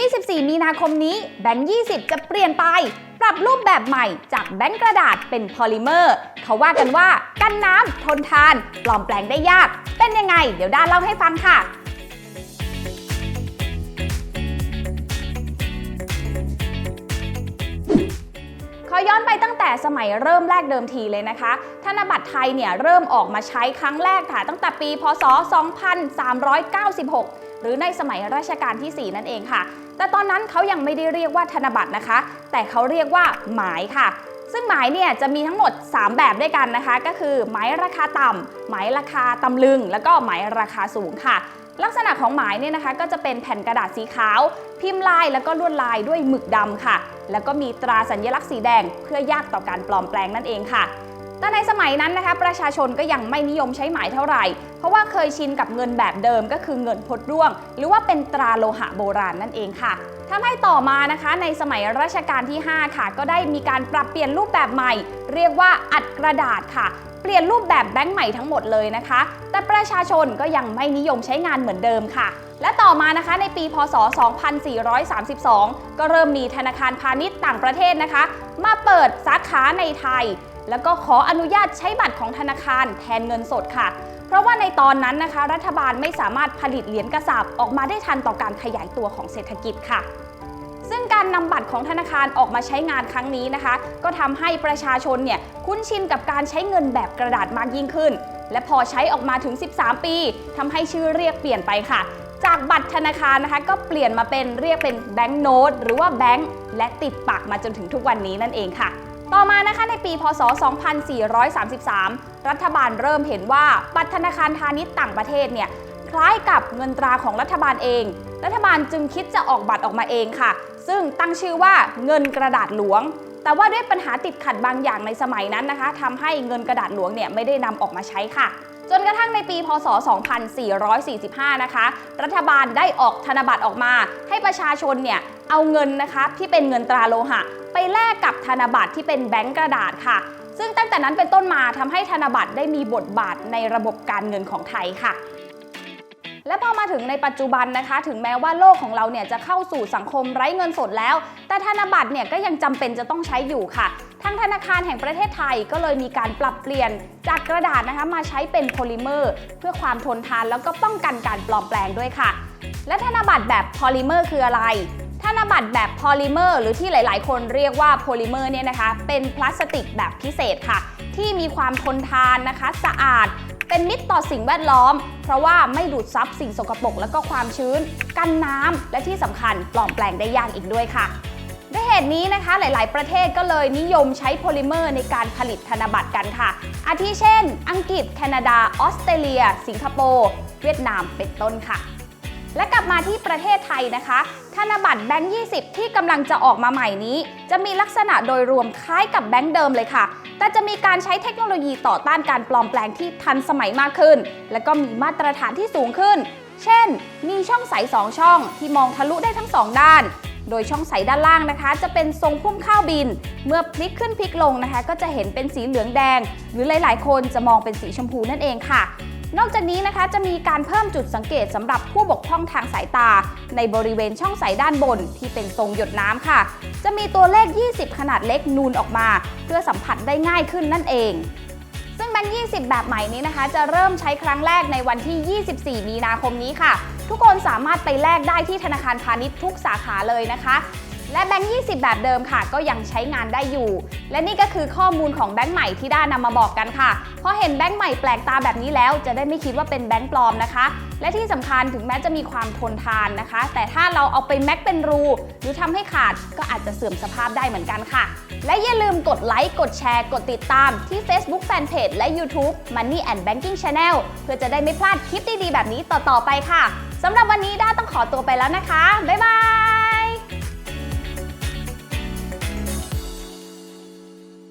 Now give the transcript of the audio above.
24 มีนาคมนี้แบงค์ 20 จะเปลี่ยนไป ปรับรูปแบบใหม่จากแบงค์กระดาษเป็นพอลิเมอร์ เขาว่ากันว่ากันน้ำทนทาน ปลอมแปลงได้ยาก เป็นยังไง เดี๋ยวด้านเล่าให้ฟังค่ะขอย้อนไปตั้งแต่สมัยเริ่มแรกเดิมทีเลยนะคะ ธนบัตรไทยเนี่ยเริ่มออกมาใช้ครั้งแรกค่ะ ตั้งแต่ปี พศ 2396 หรือในสมัยรัชกาลที่ 4 นั่นเองค่ะ แต่ตอนนั้นเขายังไม่ได้เรียกว่าธนบัตรนะคะ แต่เขาเรียกว่าหมายค่ะ ซึ่งหมายเนี่ยจะมีทั้งหมด 3 แบบด้วยกันนะคะ ก็คือหมายราคาต่ำหมายราคาตำลึง แล้วก็หมายราคาสูงค่ะลักษณะของหมายเนี่ยนะคะก็จะเป็นแผ่นกระดาษสีขาว พิมพ์ลายแล้วก็ลวดลายด้วยหมึกดำค่ะ แล้วก็มีตราสัญลักษณ์สีแดงเพื่อยากต่อการปลอมแปลงนั่นเองค่ะ แต่ในสมัยนั้นนะคะประชาชนก็ยังไม่นิยมใช้หมายเท่าไหร่ เพราะว่าเคยชินกับเงินแบบเดิมก็คือเงินพดร่วง หรือว่าเป็นตราโลหะโบราณนั่นเองค่ะทำให้ต่อมานะคะในสมัยรัชกาลที่ 5 ค่ะ ก็ได้มีการปรับเปลี่ยนรูปแบบใหม่ เรียกว่าอัดกระดาษค่ะ เปลี่ยนรูปแบบแบงค์ใหม่ทั้งหมดเลยนะคะ แต่ประชาชนก็ยังไม่นิยมใช้งานเหมือนเดิมค่ะและต่อมานะคะในปี พศ 2432 ก็เริ่มมีธนาคารพาณิชย์ต่างประเทศนะคะ มาเปิดสาขาในไทย แล้วก็ขออนุญาตใช้บัตรของธนาคารแทนเงินสดค่ะ เพราะว่าในตอนนั้นนะคะ รัฐบาลไม่สามารถผลิตเหรียญกระสาบออกมาได้ทันต่อการขยายตัวของเศรษฐกิจค่ะ ซึ่งการนำบัตรของธนาคารออกมาใช้งานครั้งนี้นะคะ ก็ทำให้ประชาชนเนี่ยคุ้นชินกับการใช้เงินแบบกระดาษมากยิ่งขึ้น และพอใช้ออกมาถึง 13 ปีทำให้ชื่อเรียกเปลี่ยนไปค่ะจากบัตรธนาคารนะคะก็เปลี่ยนมาเป็นเรียกเป็นแบงก์โน้ตหรือว่าแบงก์และติดปากมาจนถึงทุกวันนี้นั่นเองค่ะ ต่อมานะคะในปี พศ 2433 รัฐบาลเริ่มเห็นว่าบัตรธนาคารพาณิชย์ต่างประเทศเนี่ยคล้ายกับเงินตราของรัฐบาลเอง รัฐบาลจึงคิดจะออกบัตรออกมาเองค่ะ ซึ่งตั้งชื่อว่าเงินกระดาษหลวง แต่ว่าด้วยปัญหาติดขัดบางอย่างในสมัยนั้นนะคะทำให้เงินกระดาษหลวงเนี่ยไม่ได้นำออกมาใช้ค่ะ จนกระทั่งในปี พศ 2445 นะคะ รัฐบาลได้ออกธนบัตรออกมา ให้ประชาชนเนี่ยเอาเงินนะคะที่เป็นเงินตราโลหะ ไปแลกกับธนบัตรที่เป็นแบงก์กระดาษค่ะ ซึ่งตั้งแต่นั้นเป็นต้นมาทำให้ธนบัตรได้มีบทบาทในระบบการเงินของไทยค่ะและพอมาถึงในปัจจุบันนะคะ ถึงแม้ว่าโลกของเราเนี่ยจะเข้าสู่สังคมไร้เงินสดแล้ว แต่ธนบัตรเนี่ยก็ยังจำเป็นจะต้องใช้อยู่ค่ะ ทางธนาคารแห่งประเทศไทยก็เลยมีการปรับเปลี่ยนจากกระดาษนะคะมาใช้เป็นโพลิเมอร์ เพื่อความทนทานแล้วก็ป้องกันการปลอมแปลงด้วยค่ะ และธนบัตรแบบโพลิเมอร์คืออะไรธนบัตรแบบโพลิเมอร์หรือที่หลาย ๆ คนเรียกว่าโพลิเมอร์เนี่ยนะคะ เป็นพลาสติกแบบพิเศษค่ะ ที่มีความทนทานนะคะ สะอาด เป็นมิตรต่อสิ่งแวดล้อม เพราะว่าไม่ดูดซับสิ่งสกปรกแล้วก็ความชื้น กันน้ำและที่สำคัญปลอมแปลงได้ยากอีกด้วยค่ะ ด้วยเหตุนี้นะคะหลาย ๆ ประเทศก็เลยนิยมใช้โพลิเมอร์ในการผลิตธนบัตรกันค่ะ อาทิเช่น อังกฤษ แคนาดา ออสเตรเลีย สิงคโปร์ เวียดนามเป็นต้นค่ะ และกลับมาที่ประเทศไทยนะคะ ธนบัตรแบงค์ 20 ที่กำลังจะออกมาใหม่นี้ จะมีลักษณะโดยรวมคล้ายกับแบงค์เดิมเลยค่ะ แต่จะมีการใช้เทคโนโลยีต่อต้านการปลอมแปลงที่ทันสมัยมากขึ้น และก็มีมาตรฐานที่สูงขึ้น เช่น มีช่องใสสองช่องที่มองทะลุได้ทั้งสองด้าน โดยช่องใสด้านล่างนะคะ จะเป็นทรงพุ่มข้าวบิน เมื่อพลิกขึ้นพลิกลงนะคะ ก็จะเห็นเป็นสีเหลืองแดง หรือหลาย ๆ คนจะมองเป็นสีชมพูนั่นเองค่ะ นอกจากนี้นะคะจะมีการเพิ่มจุดสังเกตสำหรับผู้บกพร่องทางสายตา ในบริเวณช่องใสด้านบนที่เป็นทรงหยดน้ำค่ะ จะมีตัวเลข 20 ขนาดเล็กนูนออกมา เพื่อสัมผัสได้ง่ายขึ้นนั่นเองซึ่งแบงค์20 แบบใหม่นี้นะคะ จะเริ่มใช้ครั้งแรกในวันที่ 24 มีนาคมนี้ค่ะ ทุกคนสามารถไปแลกได้ที่ธนาคารพาณิชย์ทุกสาขาเลยนะคะ และแบงค์ 20 แบบเดิมค่ะ ก็ยังใช้งานได้อยู่ และนี่ก็คือข้อมูลของแบงค์ใหม่ที่ด้านำมาบอกกันค่ะเพราะเห็นแบงค์ใหม่แปลกตาแบบนี้แล้ว จะได้ไม่คิดว่าเป็นแบงค์ปลอมนะคะ และที่สำคัญถึงแม้จะมีความทนทานนะคะ แต่ถ้าเราเอาไปแม็กเป็นรู หรือทำให้ขาดก็อาจจะเสื่อมสภาพได้เหมือนกันค่ะ และอย่าลืมกดไลค์กดแชร์ กดติดตามที่ Facebook Fanpage และ YouTube Money and Banking Channel เพื่อจะได้ไม่พลาดคลิปดีๆแบบนี้ต่อๆไปค่ะ สำหรับวันนี้ด้าต้องขอตัวไปแล้วนะคะ บ๊ายบาย